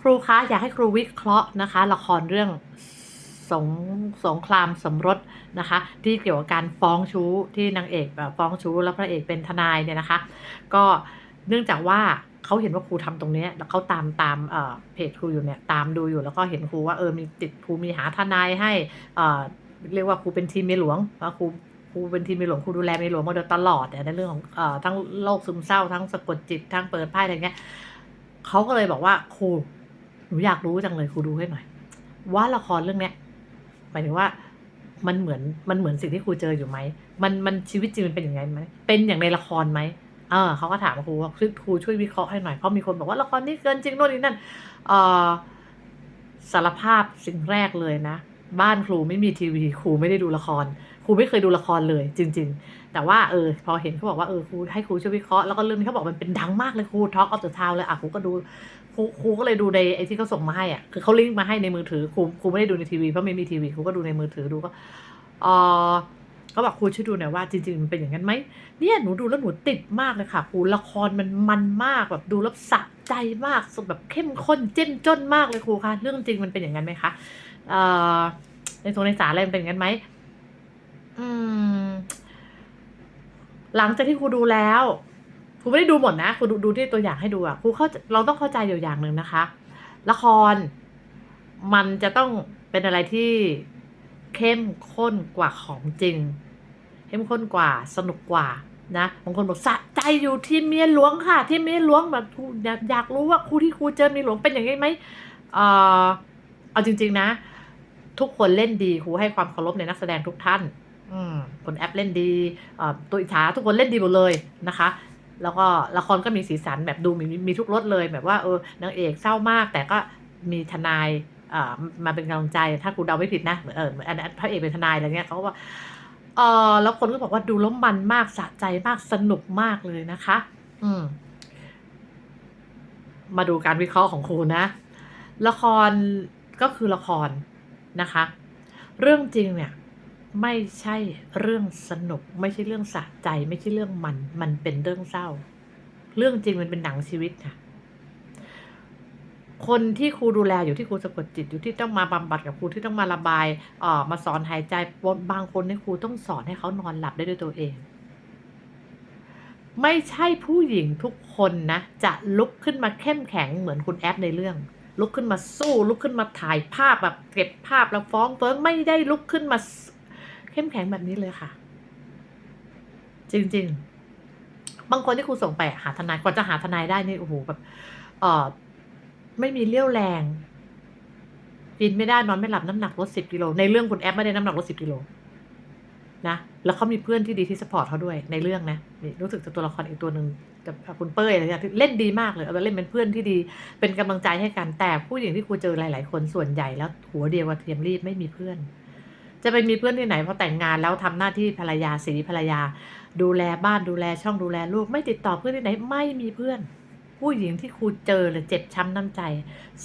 ครูคะอยากให้ครูวิเคราะห์นะคะ ละครเรื่องสงสงครามสมรสนะคะ ที่เกี่ยวกับการฟ้องชู้ที่นางเอกแบบฟ้องชู้แล้วพระเอกเป็นทนายเนี่ยนะคะ ก็เนื่องจากว่าเขาเห็นว่าครูทำตรงเนี้ยแล้วเขาตามตามเพจครูอยู่เนี่ยตามดูอยู่แล้วก็เห็นครูว่าเออมีติดครูมีหาทนายให้เเรียกว่าครูเป็นทีมเมียหลวงว่าครูครูเป็นทีมเมียหลวงครูดูแลเมียหลวงมาโดยตลอดเนี่ยในเรื่องของทั้งโรคซึมเศร้าทั้งสะกดจิตทั้งเปิดไพ่อะไรเงี้ยเขาก็เลยบอกว่าครู หนูอยากรู้จังเลยครูดูให้หน่อย ว่าละครเรื่องเนี้ยหมายถึงว่ามันเหมือนมันเหมือนสิ่งที่ครูเจออยู่ไหมมันมันชีวิตจริงมันเป็นอย่างไงไหมเป็นอย่างในละครไหมเออเขาก็ถามครูว่าครูช่วยวิเคราะห์ให้หน่อยเพราะมีคนบอกว่าละครนี้เกินจริงโน่นนี่นั่นเออสารภาพสิ่งแรกเลยนะ บ้านครูไม่มีทีวี ครูไม่ได้ดูละคร ครูไม่เคยดูละครเลย จริง ๆ แต่ว่าเออพอเห็นเขาบอกว่าเออครูให้ครูช่วยวิเคราะห์แล้วก็เรื่องนี้เขาบอกมันเป็นดังมากเลยครูท็อกออฟเดอะทาวเลยอะครูก็ดูครูครูก็เลยดูในไอ้ที่เขาส่งมาให้อะคือเขาลิงก์มาให้ในมือถือครูครูไม่ได้ดูในทีวีเพราะไม่มีทีวีครูก็ดูในมือถือดูก็เออเขาบอกครูช่วยดูหน่อยว่าจริงๆมันเป็นอย่างนั้นไหมเนี่ยหนูดูแล้วหนูติดมากเลยค่ะครูละครมันมันมากแบบดูแล้วสะใจมากสุดแบบเข้มข้นเจ้มจ้นมากเลยครูคะเรื่องจริงมันเป็นอย่างนั้นไหมคะเอ่อในโทรในสารอะไรมันเป็นอย่างนั้นไหมอืม หลังจากที่ครูดูแล้วครูไม่ได้ดูหมดนะครูดูดูที่ตัวอย่างให้ดูอะครูเข้าเราต้องเข้าใจอยู่อย่างหนึ่งนะคะ ละครมันจะต้องเป็นอะไรที่เข้มข้นกว่าของจริง เข้มข้นกว่าสนุกกว่านะบางคนบอกสะใจอยู่ที่เมียหลวงค่ะ ที่เมียหลวงแบบอยากอยากรู้ว่าครูที่ครูเจอเมียหลวงเป็นอย่างนี้ไหมเออเอาจริง ๆ นะ ทุกคนเล่นดีครูให้ความเคารพในนักแสดงทุกท่าน คนแอปเล่นดีตัวอิจฉาทุกคนเล่นดีหมดเลยนะคะ แล้วก็ละครก็มีสีสันแบบดูมีมีทุกรสเลยแบบว่าเออนางเอกเศร้ามาก แต่ก็มีทนายมาเป็นกำลังใจถ้าครูเดาไม่ผิดนะเหมือนเอออันพระเอกเป็นทนายอะไรเงี้ยเขาก็ว่าเออแล้วคนก็บอกว่าดูแล้วมันมากสะใจมากสนุกมากเลยนะคะ อืม มาดูการวิเคราะห์ของครูนะ ละครก็คือละครนะคะ เรื่องจริงเนี่ย ไม่ใช่เรื่องสนุก ไม่ใช่เรื่องสะใจ ไม่ใช่เรื่องมัน มันเป็นเรื่องเศร้า เรื่องจริงมันเป็นหนังชีวิตค่ะ คนที่ครูดูแลอยู่ที่ครูสะกดจิตอยู่ที่ต้องมาบำบัดกับครูที่ต้องมาระบายเอ่อมาสอนหายใจบางคนเนี่ยครูต้องสอนให้เขานอนหลับได้ด้วยตัวเอง ไม่ใช่ผู้หญิงทุกคนนะ จะลุกขึ้นมาเข้มแข็งเหมือนคุณแอปในเรื่องลุกขึ้นมาสู้ ลุกขึ้นมาถ่ายภาพแบบเก็บภาพแล้วฟ้องเฟิงไม่ได้ลุกขึ้นมา เข้มแข็งแบบนี้เลยค่ะ จริง ๆ บางคนที่ครูส่งไปหาทนายกว่าจะหาทนายได้นี่โอ้โหแบบเออไม่มีเรี่ยวแรงกินไม่ได้นอนไม่หลับน้ำหนักลดสิบกิโลในเรื่องคุณแอปไม่ได้น้ำหนักลดสิบกิโลนะแล้วเขามีเพื่อนที่ดีที่สปอร์ตเขาด้วยในเรื่องนะนี่รู้สึกจะตัวละครอีกตัวหนึ่งกับคุณเป้ยอะไรเนี่ยเล่นดีมากเลยเอาไปเล่นเป็นเพื่อนที่ดี เป็นกำลังใจให้กันแต่ผู้หญิงที่ครูเจอหลาย ๆ คนส่วนใหญ่แล้วหัวเดียวกับเทียมรีบไม่มีเพื่อน จะไปมีเพื่อนที่ไหนพอแต่งงานแล้วทำหน้าที่ภรรยาสีภรรยา ดูแลบ้านดูแลช่องดูแลลูกไม่ติดต่อเพื่อนที่ไหนไม่มีเพื่อน ผู้หญิงที่ครูเจอเลยเจ็บช้ำน้ำใจ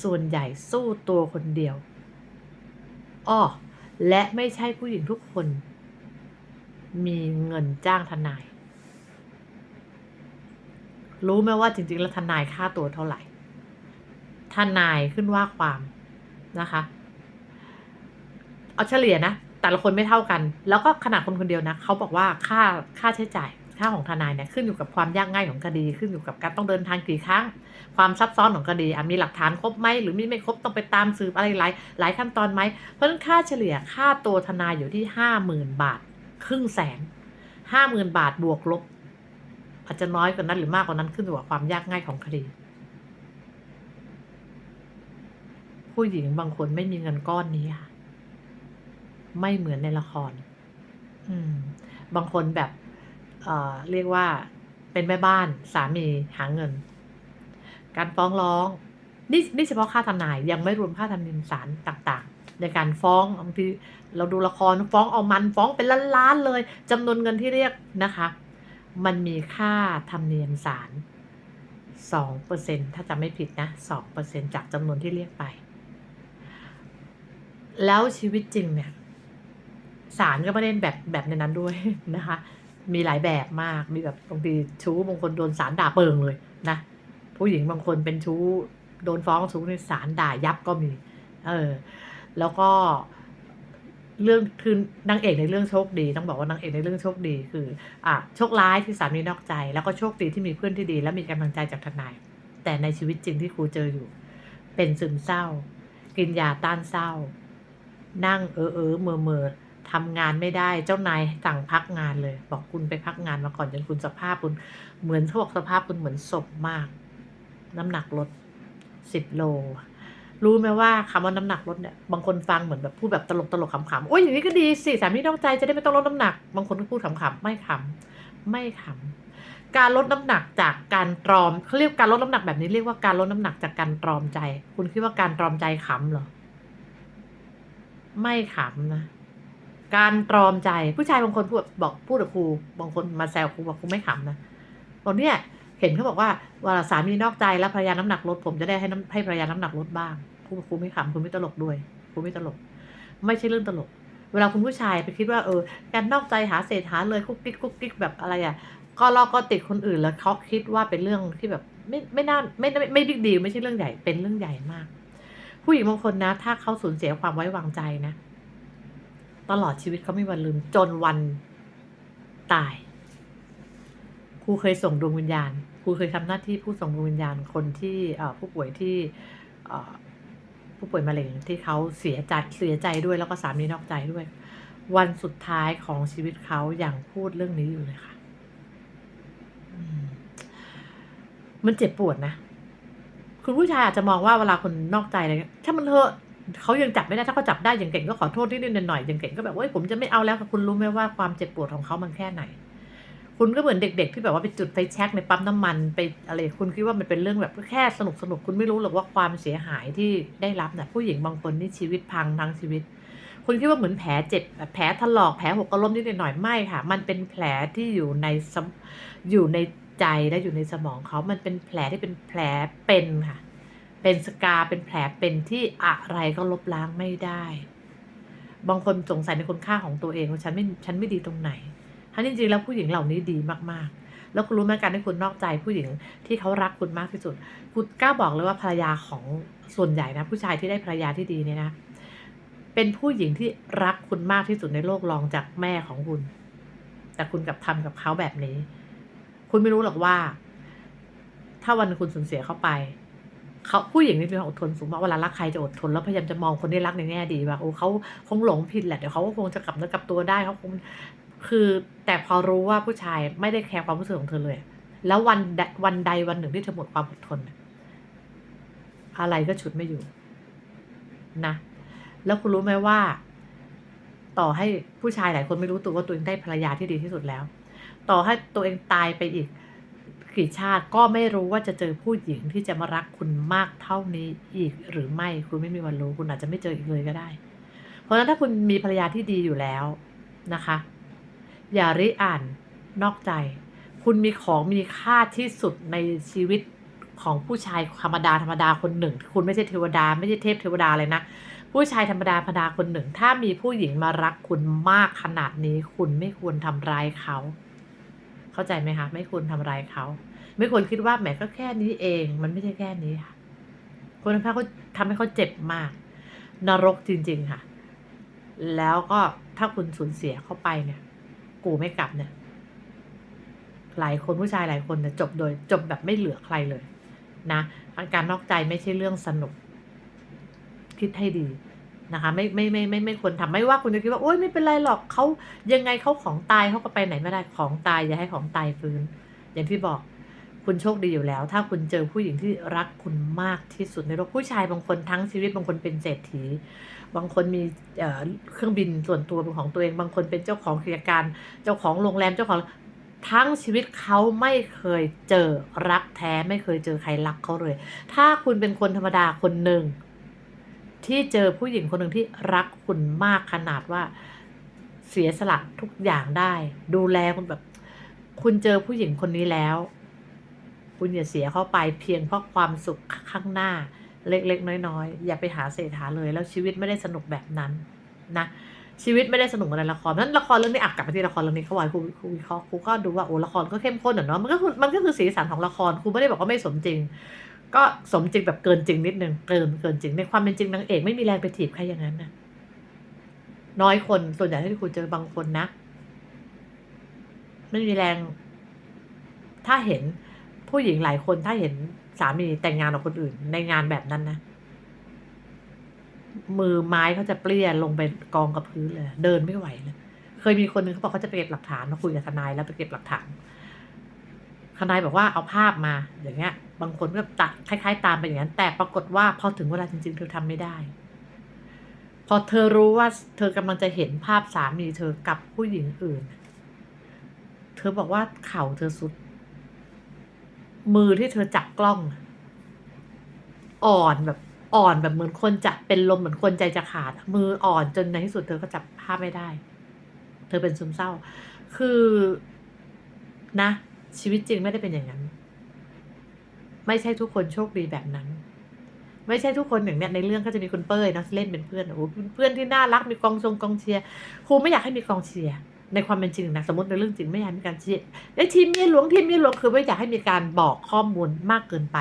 ส่วนใหญ่สู้ตัวคนเดียวอ้อและไม่ใช่ผู้หญิงทุกคน มีเงินจ้างทนาย รู้ไหมว่าจริงๆแล้วทนายค่าตัวเท่าไหร่ทนายขึ้นว่าความนะคะ เอาเฉลี่ยนะ แต่ละคนไม่เท่ากัน แล้วก็ขนาดคนคนเดียวนะเขาบอกว่าค่าค่าใช้จ่ายค่าของทนายเนี่ยขึ้นอยู่กับความยากง่ายของคดีขึ้นอยู่กับการต้องเดินทางกี่ครั้ง ความซับซ้อนของคดีมีหลักฐานครบไหมหรือมีไม่ครบต้องไปตามสืบอะไรหลายหลายขั้นตอนไหมเพราะฉะนั้นค่าเฉลี่ยค่าตัวทนายอยู่ที่ห้าหมื่นบาท ครึ่งแสนห้าหมื่นบาทบวกลบ อาจจะน้อยกว่านั้นหรือมากกว่านั้นขึ้นอยู่กับความยากง่ายของคดี ผู้หญิงบางคนไม่มีเงินก้อนนี้ค่ะ ไม่เหมือนในละคร อืม บางคนแบบเอ่อเรียกว่าเป็นแม่บ้านสามีหาเงิน การฟ้องร้อง นี่นี่เฉพาะค่าทนายยังไม่รวมค่าธรรมเนียมศาลต่างๆ ในการฟ้องบางทีเราดูละครฟ้องเอามันฟ้องเป็นล้านๆเลยจำนวนเงินที่เรียกนะคะ มันมีค่าธรรมเนียมศาลสองเปอร์เซ็นถ้าจำไม่ผิดนะสองเปอร์เซ็นจากจำนวนที่เรียกไป แล้วชีวิตจริงเนี่ย ศาลก็ไม่ได้แบบแบบในนั้นด้วยนะคะ มีหลายแบบมากมีแบบบางทีชู้บางคนโดนศาลด่าเปิงเลยนะผู้หญิงบางคนเป็นชู้โดนฟ้องสูงในศาลด่ายับก็มี เออ แล้วก็เรื่องคือนางเอกในเรื่องโชคดี ต้องบอกว่านางเอกในเรื่องโชคดีคือ อะโชคร้ายที่สามีนอกใจ แล้วก็โชคดีที่มีเพื่อนที่ดี และมีกำลังใจจากทนาย แต่ในชีวิตจริงที่ครูเจออยู่ เป็นซึมเศร้า กินยาต้านเศร้า นั่งเออเออเมอเมอ ทำงานไม่ได้เจ้านายสั่งพักงานเลย บอกคุณไปพักงานมาก่อนจนคุณสภาพคุณเหมือนเขาบอกสภาพคุณเหมือนศพมาก น้ำหนักลดสิบโล รู้ไหมว่าคำว่าน้ำหนักลดเนี่ยบางคนฟังเหมือนแบบพูดแบบตลกตลกขำๆโอ้ยอย่างนี้ก็ดีสิสามีนอกใจจะได้ไม่ต้องลดน้ำหนัก บางคนก็พูดขำๆไม่ขำไม่ขำการลดน้ำหนักจากการตรอมเขาเรียกการลดน้ำหนักแบบนี้เรียกว่าการลดน้ำหนักจากการตรอมใจ คุณคิดว่าการตรอมใจขำเหรอไม่ขำนะ การตรอมใจผู้ชายบางคนพูดบอกพูดกับครูบางคนมาแซวครูบอกครูไม่ขำนะบอกเนี่ยเห็นเขาบอกว่าเวลาสามีนอกใจแล้วภรรยาน้ำหนักลดผมจะได้ให้น้ำให้ภรรยาน้ำหนักลดบ้างครูบอกครูไม่ขำคุณไม่ตลกด้วยครูไม่ตลก ไม่ใช่เรื่องตลก เวลาคุณผู้ชายไปคิดว่าเออการนอกใจหาเศษหาเลยกุ๊กกิ๊กกุ๊กกิ๊กแบบอะไรอะก็ลอกก็ติดคนอื่นแล้วเขาคิดว่าเป็นเรื่องที่แบบไม่ไม่น่าไม่ไม่ไม่บิ๊กดีไม่ใช่เรื่องใหญ่เป็นเรื่องใหญ่มาก ผู้หญิงบางคนนะ ถ้าเขาสูญเสียความไว้วางใจนะ ตลอดชีวิตเขาไม่วันลืมจนวันตาย ครูเคยส่งดวงวิญญาณ ครูเคยทำหน้าที่ผู้ส่งดวงวิญญาณคนที่ผู้ป่วยที่ผู้ป่วยมะเร็งที่เขาเสียใจเสียใจด้วยแล้วก็สามีนอกใจด้วย วันสุดท้ายของชีวิตเขาอย่างพูดเรื่องนี้อยู่เลยค่ะมันเจ็บปวดนะ คุณผู้ชายอาจจะมองว่าเวลาคนนอกใจอะไรถ้ามันเถอะ เขายังจับไม่ได้ถ้าเขาจับได้อย่างเก่งก็ขอโทษนิดๆหน่อยอย่างเก่งก็แบบว่าผมจะไม่เอาแล้วคุณรู้ไหมว่าความเจ็บปวดของเขามันแค่ไหน คุณก็เหมือนเด็ก ๆ ที่แบบว่าไปจุดไฟแช็กในปั๊มน้ำมันไปอะไรคุณคิดว่ามันเป็นเรื่องแบบแค่สนุกสนุกๆคุณไม่รู้หรอกว่าความเสียหายที่ได้รับเนี่ยผู้หญิงบางคนนี่ชีวิตพังทั้งชีวิต คุณคิดว่าเหมือนแผลเจ็บแผลถลอกแผลหกกระล้มนิดหน่อยไม่ค่ะ มันเป็นแผลที่อยู่ในสมอยู่ในใจและอยู่ในสมองเขามันเป็นแผลที่เป็นแผลเป็นค่ะ เป็นสกาเป็นแผลเป็นที่อะไรก็ลบล้างไม่ได้ บางคนสงสัยในคุณค่าของตัวเองว่าฉันไม่ฉันไม่ดีตรงไหนทั้งจริงๆแล้วผู้หญิงเหล่านี้ดีมากๆ แล้วคุณรู้ไหมการที่คุณนอกใจผู้หญิงที่เขารักคุณมากที่สุด คุณกล้าบอกเลยว่าภรรยาของส่วนใหญ่นะ ผู้ชายที่ได้ภรรยาที่ดีเนี่ยนะ เป็นผู้หญิงที่รักคุณมากที่สุดในโลกรองจากแม่ของคุณ แต่คุณกลับทำกับเขาแบบนี้ คุณไม่รู้หรอกว่า ถ้าวันคุณสูญเสียเขาไป เขาผู้หญิงนี่มีความอดทนสูงมากเวลารักใครจะอดทนแล้วพยายามจะมองคนที่รักในแง่ดีว่าโอ้เขาคงหลงผิดแหละเดี๋ยวเขาก็คงจะกลับเนื้อกลับตัวได้เขาคงคือแต่พอรู้ว่าผู้ชายไม่ได้แคร์ความรู้สึกของเธอเลย แล้ววันวันใดวันหนึ่งที่เธอหมดความอดทน อะไรก็ฉุดไม่อยู่นะ แล้วคุณรู้ไหมว่า ต่อให้ผู้ชายหลายคนไม่รู้ตัวว่าตัวเองได้ภรรยาที่ดีที่สุดแล้ว ต่อให้ตัวเองตายไปอีก กี่ชาติก็ไม่รู้ว่าจะเจอผู้หญิงที่จะมารักคุณมากเท่านี้อีกหรือไม่คุณไม่มีวันรู้คุณอาจจะไม่เจออีกเลยก็ได้ เพราะฉะนั้นถ้าคุณมีภรรยาที่ดีอยู่แล้วนะคะ อย่าริอ่านนอกใจ คุณมีของมีค่าที่สุดในชีวิตของผู้ชายธรรมดาธรรมดาคนหนึ่ง คุณไม่ใช่เทวดา ไม่ใช่เทพเทวดาเลยนะ ผู้ชายธรรมดาธรรมดาคนหนึ่ง ถ้ามีผู้หญิงมารักคุณมากขนาดนี้ คุณไม่ควรทำร้ายเขา เข้าใจไหมคะไม่ควรทำร้ายเขาไม่ควรคิดว่าแหมก็แค่นี้เอง มันไม่ใช่แค่นี้ค่ะ คนทำให้เขาทำให้เขาเจ็บมาก นรกจริง ๆค่ะ แล้วก็ถ้าคุณสูญเสียเข้าไปเนี่ย กูไม่กลับเนี่ย หลายคนผู้ชายหลายคนเนี่ยจบโดยจบแบบไม่เหลือใครเลย นะการนอกใจไม่ใช่เรื่องสนุก คิดให้ดี นะคะไม่ไม่ไม่ไม่ไม่ควรทำไม่ว่าคุณจะคิดว่าโอ๊ยไม่เป็นไรหรอกเขายังไงเขาของตายเขาก็ไปไหนไม่ได้ของตายอย่าให้ของตายฟื้น อย่างที่บอกคุณโชคดีอยู่แล้ว ถ้าคุณเจอผู้หญิงที่รักคุณมากที่สุดในโลกผู้ชายบางคนทั้งชีวิตบางคนเป็นเศรษฐี บางคนมีเเครื่องบินส่วนตัวเป็นของตัวเอง บางคนเป็นเจ้าของกิจการ เจ้าของโรงแรมเจ้าของทั้งชีวิตเขาไม่เคยเจอรักแท้ไม่เคยเจอใครรักเขาเลย ถ้าคุณเป็นคนธรรมดาคนหนึ่ง ที่เจอผู้หญิงคนหนึ่งที่รักคุณมากขนาดว่าเสียสละทุกอย่างได้ ดูแลคุณแบบ คุณเจอผู้หญิงคนนี้แล้ว คุณอย่าเสียเข้าไปเพียงเพราะความสุขข้างหน้า เล็กๆน้อยๆอย่าไปหาเศษฐาเลย แล้วชีวิตไม่ได้สนุกแบบนั้นนะชีวิตไม่ได้สนุกอนในละครนั้นละครเรื่องนี้อะกลับมาที่ละครเรื่องนี้เขาบอกครูครูวิเคราะห์ครูก็ดูว่าโอ้ละครก็เข้มข้นอะเนาะมันก็คือมันก็คือสีสันของละครครูไม่ได้บอกว่าไม่สมจริง ก็สมจริงแบบเกินจริงนิดนึงเกินเกินจริงในความเป็นจริงนางเอกไม่มีแรงไปถีบใครอย่างนั้นนะน้อยคนส่วนใหญ่ที่คุณเจอบางคนนะ ไม่มีแรง ถ้าเห็นผู้หญิงหลายคนถ้าเห็นสามีแต่งงานกับคนอื่น ในงานแบบนั้นนะมือไม้เขาจะเปลี่ยนลงไปกองกับพื้นเลย เดินไม่ไหวเลยเคยมีคนหนึงเขาบอกเขาจะไปเก็บหลักฐานมาคุยกับทนายแล้วไปเก็บหลักฐานทนายบอกว่าเอาภาพมาอย่างเงี้ย บางคนก็ตัดคล้ายๆ ตามไปอย่างนั้น แต่ปรากฏว่าพอถึงเวลาจริง ๆ เธอทำไม่ได้ พอเธอรู้ว่าเธอกำลังจะเห็นภาพสามีเธอกับผู้หญิงอื่น เธอบอกว่าเข่าเธอสุด มือที่เธอจับกล้อง อ่อนแบบอ่อนแบบเหมือนคนจะเป็นลมเหมือนคนใจจะขาด มืออ่อนจนในที่สุดเธอก็จับภาพไม่ได้ เธอเป็นซึมเศร้า คือนะ ชีวิตจริงไม่ได้เป็นอย่างนั้น ไม่ใช่ทุกคนโชคดีแบบนั้น ไม่ใช่ทุกคนอย่างเนี้ยในเรื่องก็จะมีคุณเป้ยนะเล่นเป็นเพื่อนโอ้เพื่อนที่น่ารักมีกองทรงกองเชียร์ครูไม่อยากให้มีกองเชียร์ในความเป็นจริงนะสมมติในเรื่องจริงไม่อยากมีการเชียร์ไอ้ทีมเมียหลวงทีมเมียหลวงคือไม่อยากให้มีการบอกข้อมูลมากเกินไป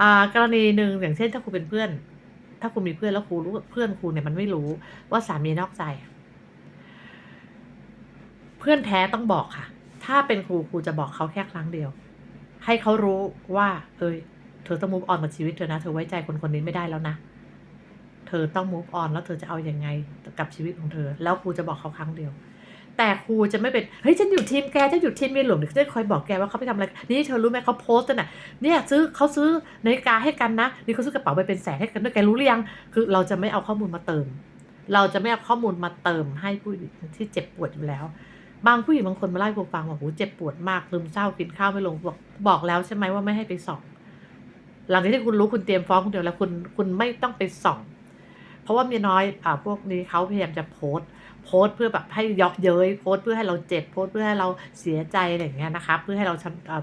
อ่ากรณีหนึ่งอย่างเช่น ถ้าครูเป็นเพื่อน ถ้าครูมีเพื่อนแล้วครูรู้เพื่อนครูเนี่ยมันไม่รู้ว่าสามีนอกใจ เพื่อนแท้ต้องบอกค่ะ ถ้าเป็นครูครูจะบอกเขาแค่ครั้งเดียว ให้เขารู้ว่าเอยเธอต้อง move on กับชีวิตเธอนะเธอไว้ใจคนคนนี้ไม่ได้แล้วนะเธอต้อง move on แล้วเธอจะเอาอยัางไงกับชีวิตของเธอ แล้วครูจะบอกเขาครั้งเดียว แต่ครูจะไม่เป็นเฮ้ยฉันอยู่ทีมแกฉันอยู่ทีมเมียหลวงเดี๋ยวฉันจะคอยบอกแกว่าเขาไปทำอะไรนี่เธอรู้ไหมเขาโพสต์น่ะเนี่ยซื้อเขาซื้อนาฬิกาให้กันนะนี่เขาซื้อกระเป๋าไปเป็นแสนให้กันด้วยแกรู้หรือยังคือเราจะไม่เอาข้อมูลมาเติม เราจะไม่เอาข้อมูลมาเติมให้ผู้ที่เจ็บปวดอยู่แล้ว บางผู้หญิงบางคนมาเล่าให้ครูฟังว่าโหเจ็บปวดมากลืมเศร้ากินข้าวไม่ลงบอกบอกแล้วใช่ไหมว่าไม่ให้ไปส่อง หลังจากที่คุณรู้คุณเตรียมฟ้องคุณเดียวแล้วคุณคุณไม่ต้องไปส่อง เพราะว่าเมียน้อยอ่าพวกนี้เขาพยายามจะโพสต์ โพสต์เพื่อแบบให้ยาะเย้ยโพสต์เพื่อให้เราเจ็บโพสต์เพื่อให้เราเสียใจอะไรอย่างเงี้ยนะคะเพื่อให้เรา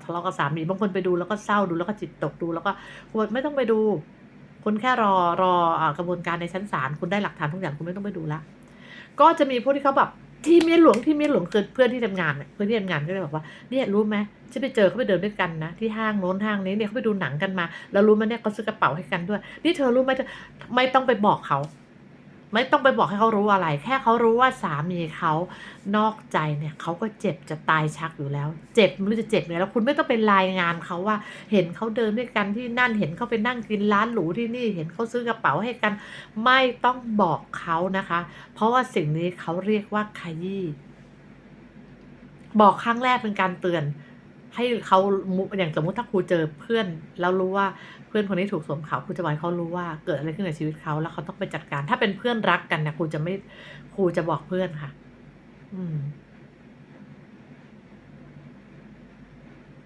ทะเลาะกับสามีบางคนไปดูแล้วก็เศร้าดูแล้วก็จิตตกดูแล้วก็คุณไม่ต้องไปดู คุณแค่รอรออกระบวนการในชั้นศาลคุณได้หลักฐานทุกอย่างคุณไม่ต้องไปดูละก็จะมีพวกที่เขาแบบ ที่เมียหลวงที่เมียหลวงคือเพื่อนที่ทำงานเนี่ยเพื่อนที่ทำงานก็เลยบอกว่าเนี่ยรู้ไหมฉันไปเจอเขาไปเดินด้วยกันนะที่ห้างโน้นห้างนี้เนี่ยเขาไปดูหนังกันมา แล้วรู้ไหมเนี่ยเขาซื้อกระเป๋าให้กันด้วย นี่เธอรู้ไหมเธอไม่ต้องไปบอกเขา ไม่ต้องไปบอกให้เขารู้อะไร แค่เขารู้ว่าสามีเขานอกใจเนี่ยเขาก็เจ็บจะตายชักอยู่แล้ว เจ็บไม่รู้จะเจ็บไงแล้วคุณไม่ต้องไปรายงานเขาว่า เห็นเขาเดินด้วยกันที่นั่นเห็นเขาไปนั่งกินร้านหรูที่นี่ เห็นเขาซื้อกระเป๋าให้กัน ไม่ต้องบอกเขานะคะ เพราะว่าสิ่งนี้เขาเรียกว่าขยี้บอกครั้งแรกเป็นการเตือน ให้เขาอย่างสมมุติถ้าครูเจอเพื่อนแล้วรู้ว่าเพื่อนคนนี้ถูกสวมเขาครูจะบอกให้เขารู้ว่าเกิดอะไรขึ้นในชีวิตเขาแล้วเขาต้องไปจัดการ ถ้าเป็นเพื่อนรักกันนะครูจะไม่ครูจะบอกเพื่อนค่ะ อืม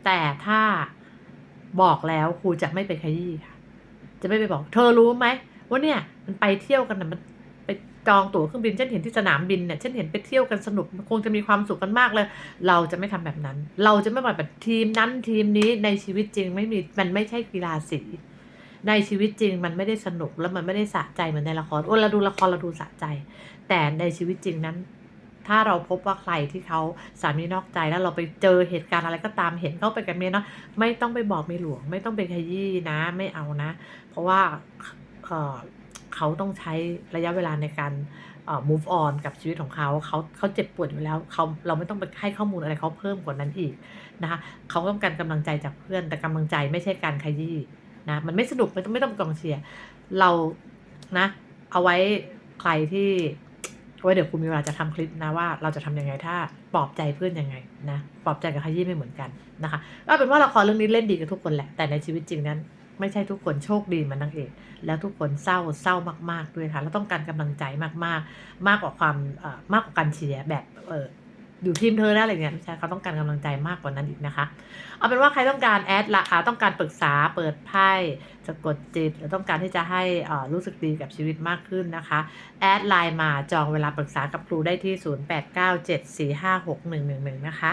แต่ถ้าบอกแล้วครูจะไม่ไปขยี้ค่ะ จะไม่ไปบอก เธอรู้ไหมว่าเนี่ย มันไปเที่ยวกันนะมัน ไปจองตั๋วเครื่องบินฉันเห็นที่สนามบินเนี่ยฉันเห็นไปเที่ยวกันสนุกคงจะมีความสุขกันมากเลย เราจะไม่ทำแบบนั้น เราจะไม่แบบทีมนั้นทีมนี้ในชีวิตจริงไม่มีมันไม่ใช่กีฬาสีในชีวิตจริงมันไม่ได้สนุกแล้วมันไม่ได้สะใจเหมือนในละครโอ้เราดูละครเราดูสะใจ แต่ในชีวิตจริงนั้น ถ้าเราพบว่าใครที่เขาสามีนอกใจแล้วเราไปเจอเหตุการณ์อะไรก็ตามเห็นเขาไปกับเมียเนาะไม่ต้องไปบอกเมียหลวง ไม่ต้องไปขยี้นะ ไม่เอานะ เพราะว่าเออ เขาต้องใช้ระยะเวลาในการ move on กับชีวิตของเขา เขาเขาเจ็บปวดอยู่แล้วเขาเราไม่ต้องไปให้ข้อมูลอะไรเขาเพิ่มกว่านั้นอีกนะคะเขาต้องการกำลังใจจากเพื่อน แต่กำลังใจไม่ใช่การขยี้นะมันไม่สนุกไม่ต้องไม่ต้องกองเชียร์เรานะ เอาไว้ใครที่ไว้เดี๋ยวคุณมีเวลาจะทำคลิปนะว่าเราจะทำยังไงถ้าปลอบใจเพื่อนยังไงนะปลอบใจกับขยี้ไม่เหมือนกันนะคะก็เป็นว่าละครเรื่องนี้เล่นดีกับทุกคนแหละแต่ในชีวิตจริงนั้น ไม่ใช่ทุกคนโชคดีเหมือนนางเอกแล้วทุกคนเศร้าเศร้ามาก ๆ ด้วยค่ะแล้วต้องการกำลังใจมาก ๆ มากกว่าความมากกว่าการเชียร์แบบเอออยู่ทีมเธอนะอะไรเงี้ยใช่เขาต้องการกำลังใจมากกว่านั้นอีกนะคะ เอาเป็นว่าใครต้องการแอดละอ่าต้องการปรึกษาเปิดไพ่สะกดจิตหรือต้องการที่จะให้รู้สึกดีกับชีวิตมากขึ้นนะคะ แอดไลน์มาจองเวลาปรึกษากับครูได้ที่ 0897456111 นะคะ